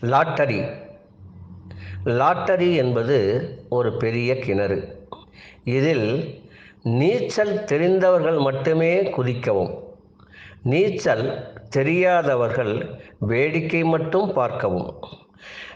Lottery. Lottery என்பது ஒரு பெரிய கிணறு. இதில் நீச்சல் தெரிந்தவர்கள் மட்டுமே குதிக்கவும். நீச்சல் தெரியாதவர்கள் வேடிக்கை மட்டும் பார்க்கவும்.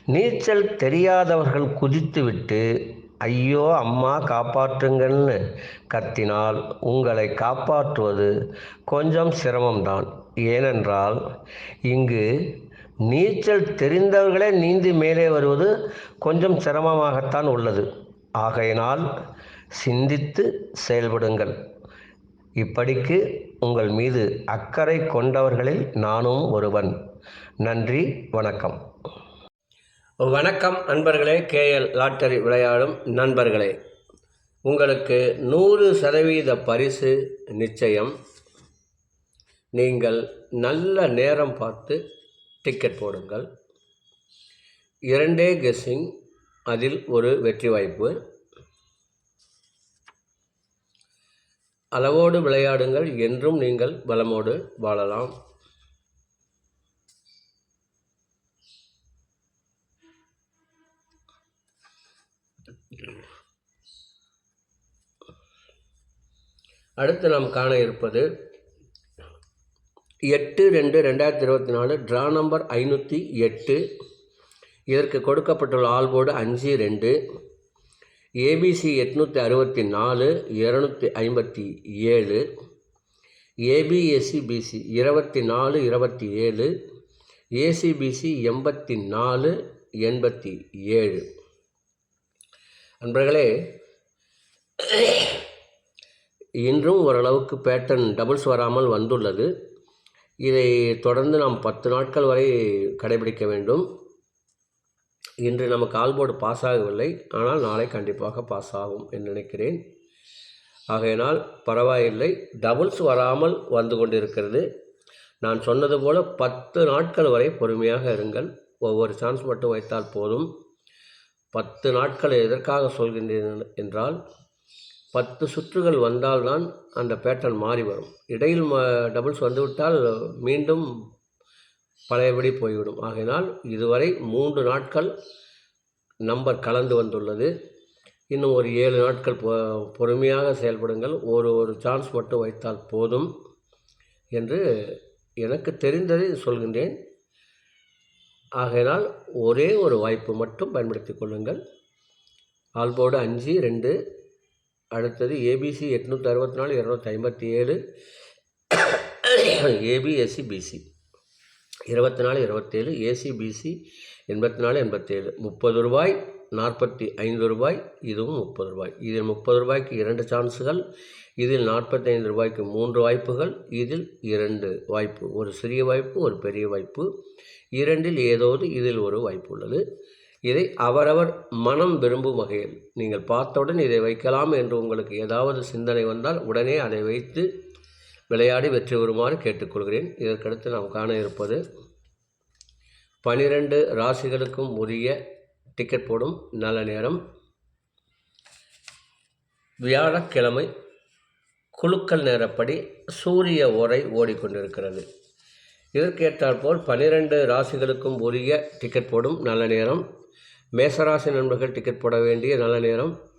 நீச்சல் தெரியாதவர்கள் குதித்துவிட்டு ஐயோ அம்மா காப்பாற்றுங்கள்னு கத்தினால் உங்களை காப்பாற்றுவது கொஞ்சம் சிரமம்தான். ஏனென்றால் இங்கு நீச்சல் தெரிந்தவர்களே நீந்தி மேலே வருவது கொஞ்சம் சிரமமாகத்தான் உள்ளது. ஆகையினால் சிந்தித்து செயல்படுங்கள். இப்படிக்கு உங்கள் மீது அக்கறை கொண்டவர்களில் நானும் ஒருவன். நன்றி வணக்கம். வணக்கம் நண்பர்களே கேஎல் லாட்டரி விளையாடும் நண்பர்களே. உங்களுக்கு நூறு சதவீத பரிசு நிச்சயம். நீங்கள் நல்ல நேரம் பார்த்து டிக்கெட் போடுங்கள். இரண்டே கெஸ்ஸிங் அதில் ஒரு வெற்றி வாய்ப்பு. அளவோடு விளையாடுங்கள் என்றும் நீங்கள் பலமோடு வாழலாம். அடுத்து நாம் காண இருப்பது எட்டு ரெண்டு ரெண்டாயிரத்தி இருபத்தி நாலு ட்ரா நம்பர் ஐநூற்றி எட்டு. இதற்கு கொடுக்கப்பட்டுள்ள ஆல்போர்டு அஞ்சு ரெண்டு. ஏபிசி எட்நூற்றி அறுபத்தி நாலு இரநூத்தி ஐம்பத்தி ஏழு. ஏபிஎஸ்சி பிசி இருபத்தி நாலு இருபத்தி ஏழு. ஏசிபிசி எண்பத்தி நாலு எண்பத்தி ஏழு. நண்பர்களே இன்றும் ஓரளவுக்கு பேட்டர்ன் டபுள்ஸ் வராமல் வந்துள்ளது. இதை தொடர்ந்து நாம் பத்து நாட்கள் வரை கடைபிடிக்க வேண்டும். இன்று நமக்கு ஆல்போர்டு பாஸ் ஆகவில்லை. ஆனால் நாளை கண்டிப்பாக பாஸ் ஆகும் என்று நினைக்கிறேன். ஆகையினால் பரவாயில்லை. டபுள்ஸ் வராமல் வந்து கொண்டிருக்கிறது. நான் சொன்னது போல் பத்து நாட்கள் வரை பொறுமையாக இருங்கள். ஒவ்வொரு சான்ஸ் மட்டும் வைத்தால் போதும். பத்து நாட்கள் எதற்காக சொல்கின்றேன் என்றால் பத்து சுற்றுகள் வந்தால்தான் அந்த பேட்டர்ன் மாறி வரும். இடையில் ம டபுள்ஸ் வந்துவிட்டால் மீண்டும் பழையபடி போய்விடும். ஆகையினால் இதுவரை மூன்று நாட்கள் நம்பர் கலந்து வந்துள்ளது. இன்னும் ஒரு ஏழு நாட்கள் பொ பொறுமையாக செயல்படுங்கள். ஒரு ஒரு சான்ஸ் மட்டும் வைத்தால் போதும் என்று எனக்கு தெரிந்ததை சொல்கின்றேன். ஆகையினால் ஒரே ஒரு வாய்ப்பு மட்டும் பயன்படுத்தி கொள்ளுங்கள். ஆல்போர்டு அஞ்சு ரெண்டு அடுத்தது ஏபிசி எட்நூற்றி அறுபத்தி நாலு இரநூத்தி ஐம்பத்தி ஏழு ஏபிஎஸ்சி பிசி இருபத்தி நாலு இருபத்தேழு ஏசிபிசி எண்பத்தி நாலு எண்பத்தேழு. முப்பது ரூபாய் நாற்பத்தி ஐந்து ரூபாய் இதுவும் முப்பது ரூபாய். இதில் முப்பது ரூபாய்க்கு இரண்டு சான்ஸுகள் இதில் நாற்பத்தைந்து ரூபாய்க்கு மூன்று வாய்ப்புகள் இதில் இரண்டு வாய்ப்பு. ஒரு சிறிய வாய்ப்பு ஒரு பெரிய வாய்ப்பு. இரண்டில் ஏதோது இதில் ஒரு வாய்ப்பு உள்ளது. இதை அவரவர் மனம் விரும்பும் வகையில் நீங்கள் பார்த்தவுடன் இதை வைக்கலாம் என்று உங்களுக்கு ஏதாவது சிந்தனை வந்தால் உடனே அதை வைத்து விளையாடி வெற்றி வருமாறு கேட்டுக்கொள்கிறேன். இதற்கடுத்து நாம் காண இருப்பது பனிரெண்டு ராசிகளுக்கும் உரிய டிக்கெட் போடும் நல்ல நேரம். வியாழக்கிழமை குழுக்கள் நேரப்படி சூரிய ஓரை ஓடிக்கொண்டிருக்கிறது. இதற்கேற்றாற்போல் பனிரெண்டு ராசிகளுக்கும் உரிய டிக்கெட் போடும் நல்ல நேரம். மேசராசி நண்பர்கள் டிக்கெட் போட வேண்டிய நல்ல நேரம்.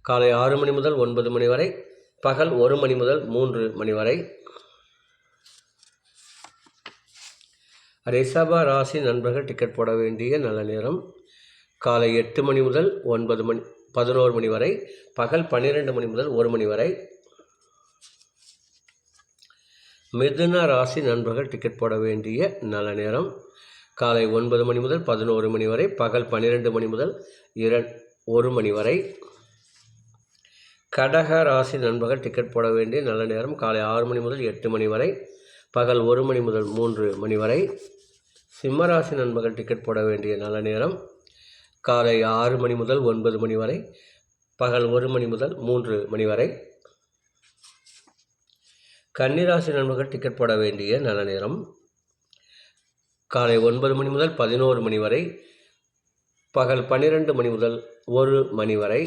காலை ஆறு மணி முதல் ஒன்பது மணி வரை பகல் ஒரு மணி முதல் மூன்று மணி வரை. ரிஷப ராசி நண்பர்கள் டிக்கெட் போட வேண்டிய நல்ல நேரம். காலை எட்டு மணி முதல் ஒன்பது மணி பதினோரு மணி வரை பகல் பன்னிரெண்டு மணி முதல் ஒரு மணி வரை. மிதுன ராசி நண்பர்கள் டிக்கெட் போட வேண்டிய நல்ல நேரம். காலை ஒன்பது மணி முதல் பதினோரு மணி வரை பகல் பன்னிரெண்டு மணி முதல் இர ஒரு மணி வரை. கடக ராசி நண்பர்கள் டிக்கெட் போட வேண்டிய நல்ல நேரம் காலை ஆறு மணி முதல் எட்டு மணி வரை பகல் ஒரு மணி முதல் மூன்று மணி வரை. சிம்மராசி நண்பர்கள் டிக்கெட் போட வேண்டிய நல்ல நேரம் காலை ஆறு மணி முதல் ஒன்பது மணி வரை பகல் ஒரு மணி முதல் மூன்று மணி வரை. கன்னிராசி நண்பர்கள் டிக்கெட் போட வேண்டிய நல்ல நேரம் காலை ஒன்பது மணி முதல் பதினோரு மணி வரை பகல் பன்னிரெண்டு மணி முதல் ஒரு மணி வரை.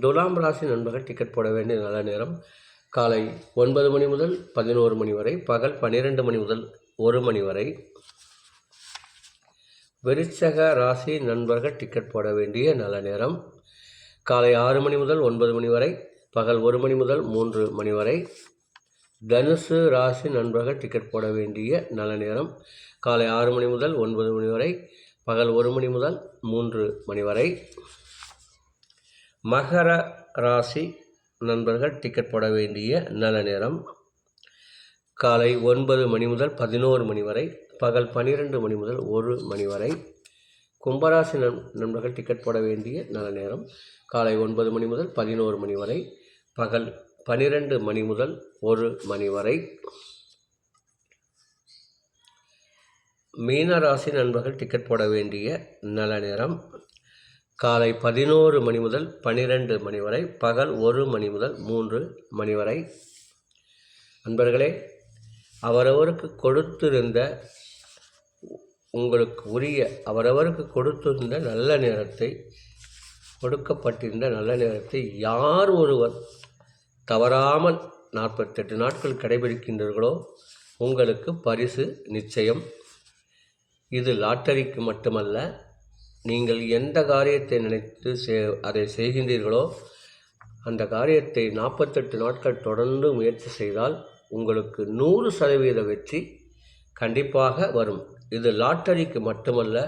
துலாம் ராசி நண்பர்கள் டிக்கெட் போட வேண்டிய நல்ல நேரம். காலை ஒன்பது மணி முதல் பதினோரு மணி வரை பகல் பன்னிரெண்டு மணி முதல் ஒரு மணி வரை. விருச்சக ராசி நண்பர்கள் டிக்கெட் போட வேண்டிய நல்ல நேரம். காலை ஆறு மணி முதல் ஒன்பது மணி வரை பகல் ஒரு மணி முதல் மூன்று மணி வரை. தனுசு ராசி நண்பர்கள் டிக்கெட் போட வேண்டிய நல்ல நேரம். காலை ஆறு மணி முதல் ஒன்பது மணி வரை பகல் ஒரு மணி முதல் மூன்று மணி வரை. மகர ராசி நண்பர்கள் டிக்கெட் போட வேண்டிய நல்ல நேரம். காலை ஒன்பது மணி முதல் பதினோரு மணி வரை பகல் பன்னிரெண்டு மணி முதல் ஒரு மணி வரை. கும்பராசி நண் நண்பர்கள் டிக்கெட் போட வேண்டிய நல்ல நேரம். காலை ஒன்பது மணி முதல் பதினோரு மணி வரை பகல் பன்னிரெண்டு மணி முதல் ஒரு மணி வரை. மீனராசி நண்பர்கள் டிக்கெட் போட வேண்டிய நல்ல நேரம். காலை பதினோரு மணி முதல் பன்னிரெண்டு மணி வரை பகல் ஒரு மணி முதல் மூன்று மணி வரை. நண்பர்களே அவரவருக்கு கொடுத்திருந்த உங்களுக்கு உரிய அவரவருக்கு கொடுத்திருந்த நல்ல நேரத்தை கொடுக்கப்பட்டிருந்த நல்ல நேரத்தை யார் ஒருவர் தவறாமல் நாற்பத்தெட்டு நாட்கள் கடைபிடிக்கின்றீர்களோ உங்களுக்கு பரிசு நிச்சயம். இது லாட்டரிக்கு மட்டுமல்ல நீங்கள் எந்த காரியத்தை நினைத்து செ அதை செய்கின்றீர்களோ அந்த காரியத்தை நாற்பத்தெட்டு நாட்கள் தொடர்ந்து முயற்சி செய்தால் உங்களுக்கு நூறு சதவீத வெற்றி கண்டிப்பாக வரும். இது லாட்டரிக்கு மட்டுமல்ல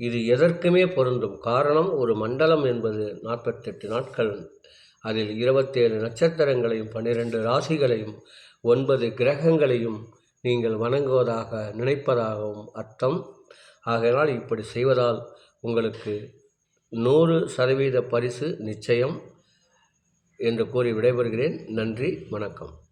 இது எதற்குமே பொருந்தும். காரணம் ஒரு மண்டலம் என்பது நாற்பத்தெட்டு நாட்கள் அதில் இருபத்தேழு நட்சத்திரங்களையும் பன்னிரெண்டு ராசிகளையும் ஒன்பது கிரகங்களையும் நீங்கள் வணங்குவதாக நினைப்பதாகவும் அர்த்தம். ஆகையினால் இப்படி செய்வதால் உங்களுக்கு நூறு சதவீத பரிசு நிச்சயம் என்று கூறி விடைபெறுகிறேன். நன்றி வணக்கம்.